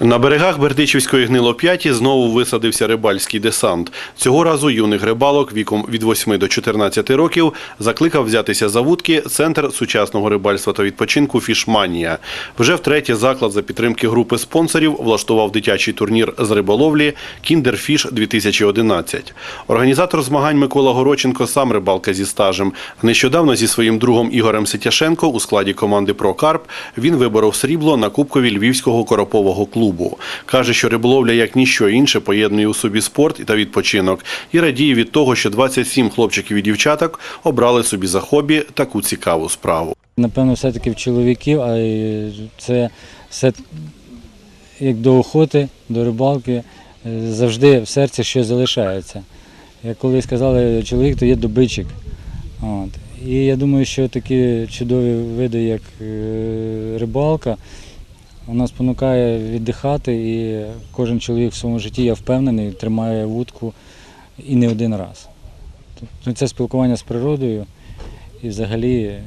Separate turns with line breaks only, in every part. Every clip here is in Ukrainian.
На берегах Бердичівської гнилоп'яті знову висадився рибальський десант. Цього разу юних рибалок віком від 8 до 14 років закликав взятися за вудки Центр сучасного рибальства та відпочинку «Фішманія». Вже втретє заклад за підтримки групи спонсорів влаштував дитячий турнір з риболовлі «Кіндерфіш-2011». Організатор змагань Микола Гороченко сам рибалка зі стажем. Нещодавно зі своїм другом Ігорем Сетяшенко у складі команди «Прокарп» він виборов срібло на Кубкові Львівського коропового клубу. Каже, що риболовля, як ніщо інше, поєднує у собі спорт та відпочинок і радіє від того, що 27 хлопчиків і дівчаток обрали собі за хобі таку цікаву справу.
Напевно, все-таки в чоловіків, а це все як до охоти, до рибалки, е, завжди в серці щось залишається. Як колись казали, чоловік то є добичик. От. І я думаю, що такі чудові види, як е, рибалка, вона спонукає віддихати, і кожен чоловік в своєму житті, я впевнений, тримає вудку і не один раз. Тобто Це спілкування з природою і взагалі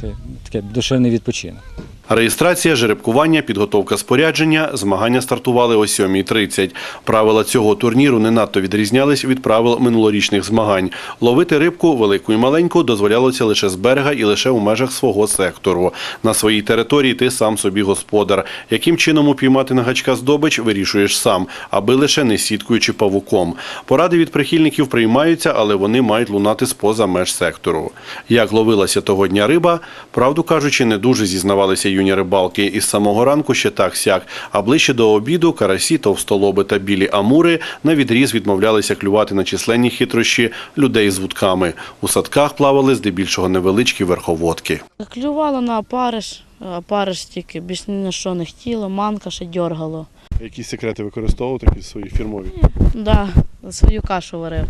це таке душевний відпочинок.
Реєстрація, жеребкування, підготовка спорядження, змагання стартували о 7.30. Правила цього турніру не надто відрізнялись від правил минулорічних змагань. Ловити рибку, велику і маленьку, дозволялося лише з берега і лише у межах свого сектору. На своїй території ти сам собі господар. Яким чином упіймати на гачка здобич, вирішуєш сам, аби лише не сіткою чи павуком. Поради від прихильників приймаються, але вони мають лунати з-поза меж сектору. Як ловилася того дня риба, правду кажучи, не дуже зізнавалися юні рибалки із самого ранку ще так сяк, а ближче до обіду карасі, товстолоби та білі амури на відріз відмовлялися клювати на численні хитрощі людей з вудками. У садках плавали здебільшого невеличкі верховодки.
Клювало на опариш, опариш тільки, більш ні на що не хотіло, манка ще дьоргало.
Які секрети використовував такі свої фірмові?
Да, свою кашу варив,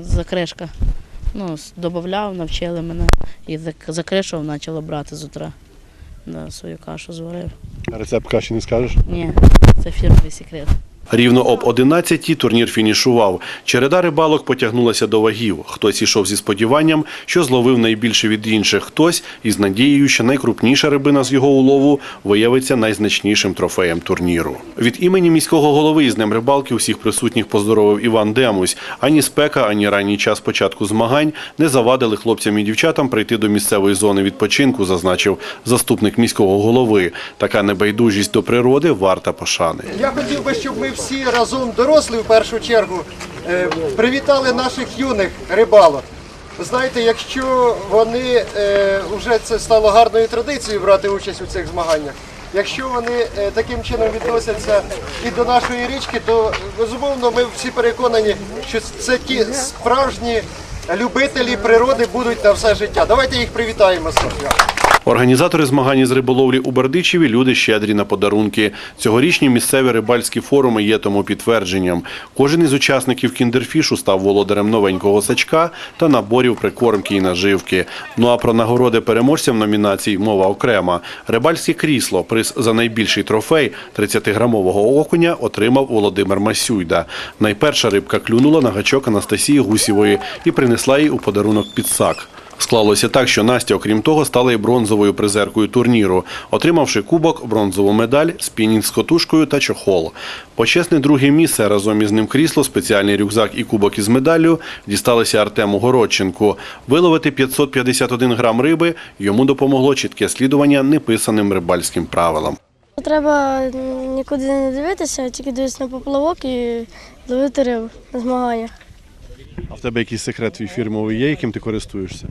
закришка. Ну, додавав, навчили мене. І зак- закришував, почало брати з утра. Да, свою кашу зварив.
Рецепт каші не скажеш?
Ні, це фірмовий секрет.
Рівно об 11-й турнір фінішував. Череда рибалок потягнулася до вагів. Хтось ішов зі сподіванням, що зловив найбільше від інших. Хтось із надією, що найкрупніша рибина з його улову виявиться найзначнішим трофеєм турніру. Від імені міського голови із Днем рибалки усіх присутніх поздоровив Іван Демусь. Ані спека, ані ранній час початку змагань не завадили хлопцям і дівчатам прийти до місцевої зони відпочинку, зазначив заступник міського голови. Така небайдужість до природи варта пошани.
Я хотів би, щоб ми всі разом дорослі в першу чергу е, привітали наших юних рибалок. Знаєте, якщо вони е, вже це стало гарною традицією брати участь у цих змаганнях. Якщо вони е, таким чином відносяться і до нашої річки, то безумовно ми всі переконані, що це ті справжні любителі природи будуть на все життя. Давайте їх привітаємо. Софія.
Організатори змагань з риболовлі у Бердичеві люди щедрі на подарунки. Цьогорічні місцеві рибальські форуми є тому підтвердженням. Кожен із учасників кіндерфішу став володарем новенького сачка та наборів прикормки і наживки. Ну а про нагороди переможцям номінацій мова окрема. Рибальське крісло, приз за найбільший трофей 30-грамового окуня отримав Володимир Масюйда. Найперша рибка клюнула на гачок Анастасії Гусєвої і принесла їй у подарунок підсак. Склалося так, що Настя, окрім того, стала і бронзовою призеркою турніру, отримавши кубок, бронзову медаль, спінінг з котушкою та чохол. Почесне друге місце разом із ним крісло, спеціальний рюкзак і кубок із медаллю дісталися Артему Городченку. Виловити 551 грам риби йому допомогло чітке слідування неписаним рибальським правилам.
Треба нікуди не дивитися, тільки дивитися на поплавок і ловити рибу на змаганнях.
А в тебе якийсь секрет твій фірмовий є, яким ти користуєшся?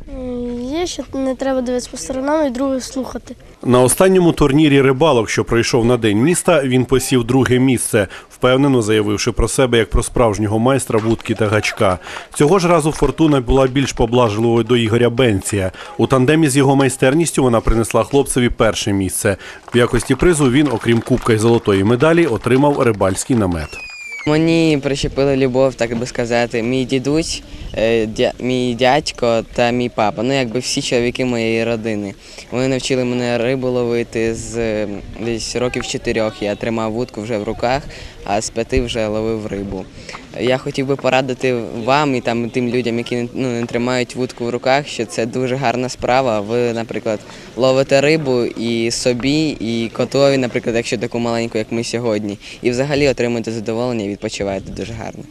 Є, що не треба дивитися по сторонам і других слухати.
На останньому турнірі рибалок, що пройшов на день міста, він посів друге місце, впевнено заявивши про себе як про справжнього майстра вудки та гачка. Цього ж разу фортуна була більш поблажливою до Ігоря Бенція. У тандемі з його майстерністю вона принесла хлопцеві перше місце. В якості призу він, окрім кубка і золотої медалі, отримав рибальський намет.
Мені прищепили любов, так би сказати, мій дідусь, е, дя- мій дядько та мій папа. Ну, якби всі чоловіки моєї родини. Вони навчили мене рибу ловити з е, десь років чотирьох. Я тримав вудку вже в руках, а з п'яти вже ловив рибу. Я хотів би порадити вам і там тим людям, які ну, не тримають вудку в руках, що це дуже гарна справа. Ви, наприклад, ловите рибу і собі, і котові, наприклад, якщо таку маленьку, як ми сьогодні, і взагалі отримуєте задоволення і відпочиваєте дуже гарно.